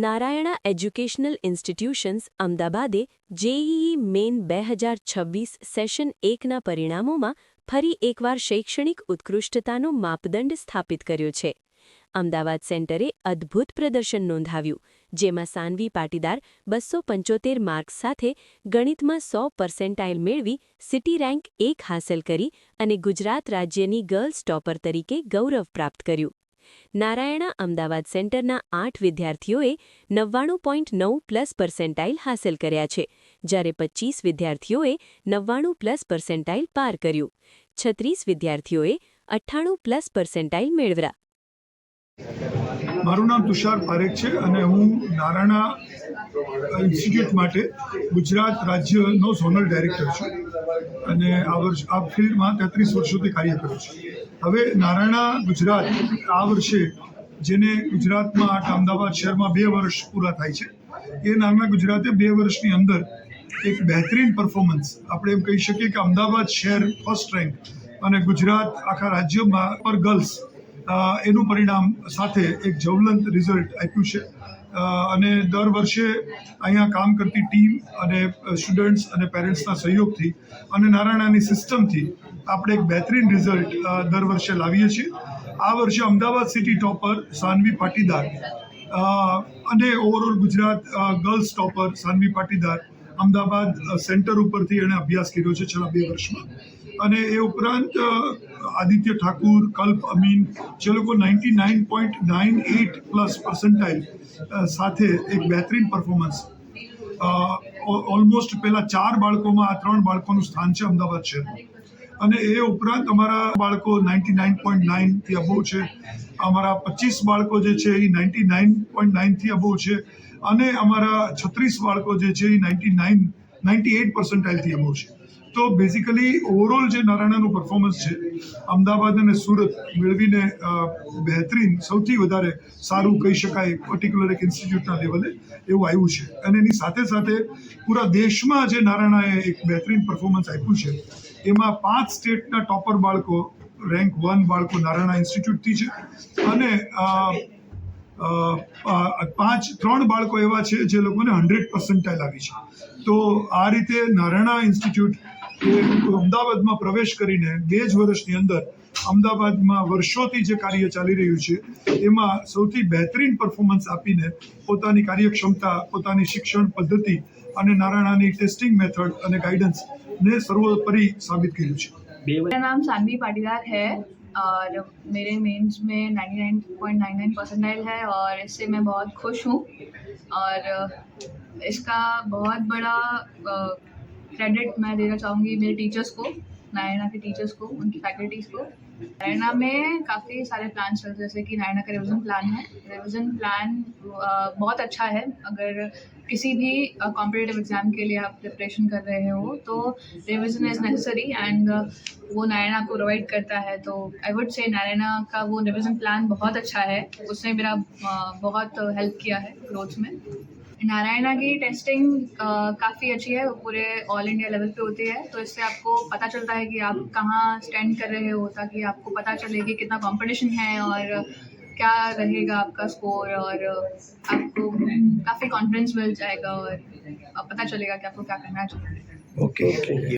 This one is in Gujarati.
નારાયણા એજ્યુકેશનલ ઇન્સ્ટિટ્યુશન્સ અમદાવાદે જેઈઈ મેઇન બે હજાર છવ્વીસ સેશન એકના પરિણામોમાં ફરી એકવાર શૈક્ષણિક ઉત્કૃષ્ટતાનો માપદંડ સ્થાપિત કર્યો છે. અમદાવાદ સેન્ટરે અદ્ભુત પ્રદર્શન નોંધાવ્યું, જેમાં સાનવી પાટીદાર બસો પંચોતેર માર્ક્સ સાથે ગણિતમાં સો પર્સેન્ટાઇલ મેળવી સિટી રેન્ક એક હાંસલ કરી અને ગુજરાત રાજ્યની ગર્લ્સ ટોપર તરીકે ગૌરવ પ્રાપ્ત કર્યું. નારાયણા અમદાવાદ સેન્ટરના આઠ વિદ્યાર્થીઓએ નવ્વાણું પોઈન્ટ નવ પ્લસ પર્સેન્ટાઇલ હાંસલ કર્યા છે, જ્યારે પચીસ વિદ્યાર્થીઓએ નવ્વાણું પ્લસ પર્સેન્ટાઇલ પાર કર્યું. છત્રીસ વિદ્યાર્થીઓએ અઠ્ઠાણું પ્લસ પર્સેન્ટાઇલ મેળવ્યા. મારું નામ તુષાર પારેખ છે અને હું નારાયણા ઇન્સ્ટિટ્યૂટ માટે ગુજરાત રાજ્યનો ઝોનલ ડાયરેક્ટર છું અને આ વર્ષ આ ફિલ્ડમાં તેત્રીસ વર્ષોથી કાર્ય કરું છું. હવે નારાયણા ગુજરાત આ વર્ષે જેને ગુજરાતમાં આઠ અમદાવાદ શહેરમાં બે વર્ષ પૂરા થાય છે, એ નાના ગુજરાતે બે વર્ષની અંદર એક બહેતરીન પરફોર્મન્સ આપણે એમ કહી શકીએ કે અમદાવાદ શહેર ફર્સ્ટ રેન્ક અને ગુજરાત આખા રાજ્યમાં પર ગર્લ્સ એનું પરિણામ સાથે એક જવલંત રિઝલ્ટ આપ્યું છે. અને દર વર્ષે અહીંયા કામ કરતી ટીમ અને સ્ટુડન્ટ્સ અને પેરેન્ટ્સના સહયોગથી અને નારાયણાની સિસ્ટમથી આપણે એક બહેતરીન રિઝલ્ટ દર વર્ષે લાવીએ છીએ. આ વર્ષે અમદાવાદ સિટી ટોપર સાનવી પાટીદાર અને overall Gujarat girls topper Sanvi Patidar Ahmedabad centre ઉપરથી એણે અભ્યાસ કર્યો છે છેલ્લા બે વર્ષમાં. અને એ ઉપરાંત આદિત્ય ઠાકુર, કલ્પ અમીન, જે લોકો ninety nine point nine eight plus percentile સાથે એક બહેતરીન પરફોર્મન્સ ઓલમોસ્ટ પહેલાં ચાર બાળકોમાં આ ત્રણ બાળકોનું સ્થાન છે અમદાવાદ શહેરમાં અને એ ઉપરાંત અમારા બાળકો નાઇન્ટી નાઇન પોઈન્ટ નાઇનથી અબોવ છે. અમારા પચીસ બાળકો જે છે એ નાઇન્ટી નાઇન પોઈન્ટ નાઇનથી અબોવ છે. અને અમારા છત્રીસ બાળકો જે છે એ નાઇન્ટી નાઇન નાઇન્ટી એટ પર્સન્ટાઇલથી અબોવ છે. તો બેઝિકલી ઓવરઓલ જે નારાયણાનું પરફોર્મન્સ છે, અમદાવાદ અને સુરત મેળવીને બહેતરીન, સૌથી વધારે સારું કહી શકાય પર્ટિક્યુલર એક ઇન્સ્ટિટ્યૂટના લેવલે એવું આવ્યું છે. અને એની સાથે સાથે પૂરા દેશમાં જે નારાયણાએ એક બહેતરીન પરફોર્મન્સ આપ્યું છે, એમાં પાંચ સ્ટેટના ટોપર બાળકો રેન્ક વન બાળકો નારાયણા ઇન્સ્ટિટ્યૂટથી છે. અને પાંચ, ત્રણ બાળકો એવા છે જે લોકોને હંડ્રેડ પર્સન્ટાઇલ આવી છે. તો આ રીતે નારાયણા ઇન્સ્ટિટ્યૂટ એ અમદાવાદમાં પ્રવેશ કરીને બે જ વર્ષની અંદર અમદાવાદમાં વર્ષોથી જે કાર્ય ચાલી રહ્યું છે એમાં સૌથી બહેતરીન પરફોર્મન્સ આપીને પોતાની કાર્યક્ષમતા પોતાની શિક્ષણ પદ્ધતિ અને નારાયણાની ટેસ્ટિંગ મેથડ અને ગાઈડન્સ ને સર્વોપરી સાબિત કર્યું છે मेरा नाम सानवी पाटीदार है और मेरे मेंस में 99.99 परसेंटाइल है और इससे मैं बहुत खुश हूँ और इसका बहुत बड़ा क्रेडिट मैं देना चाहूँगी मेरे टीचर्स को, नारायणा के टीचर्स को, उनकी फैकल्टीज़ को। नारायणा में काफ़ी सारे प्लान चल रहे जैसे कि नारायणा का रिविज़न प्लान है। रिविज़न प्लान बहुत अच्छा है। अगर किसी भी कॉम्पिटेटिव एग्ज़ाम के लिए आप प्रिपरेशन कर रहे हो तो रिविज़न इज़ नेसेसरी एंड वो नारायणा को प्रोवाइड करता है। तो आई वुड से नारायणा का वो रिविज़न प्लान बहुत अच्छा है। उसने मेरा बहुत हेल्प किया है ग्रोथ में। नारायणा की टेस्टिंग काफ़ी अच्छी है, वो पूरे ऑल इंडिया लेवल पे होती है तो इससे आपको पता चलता है कि आप कहाँ स्टैंड कर रहे हो, ताकि आपको पता चले कि कितना कंपटीशन है और क्या रहेगा आपका स्कोर और आपको काफ़ी कॉन्फिडेंस मिल जाएगा और पता चलेगा कि आपको क्या करना चाहिए ओके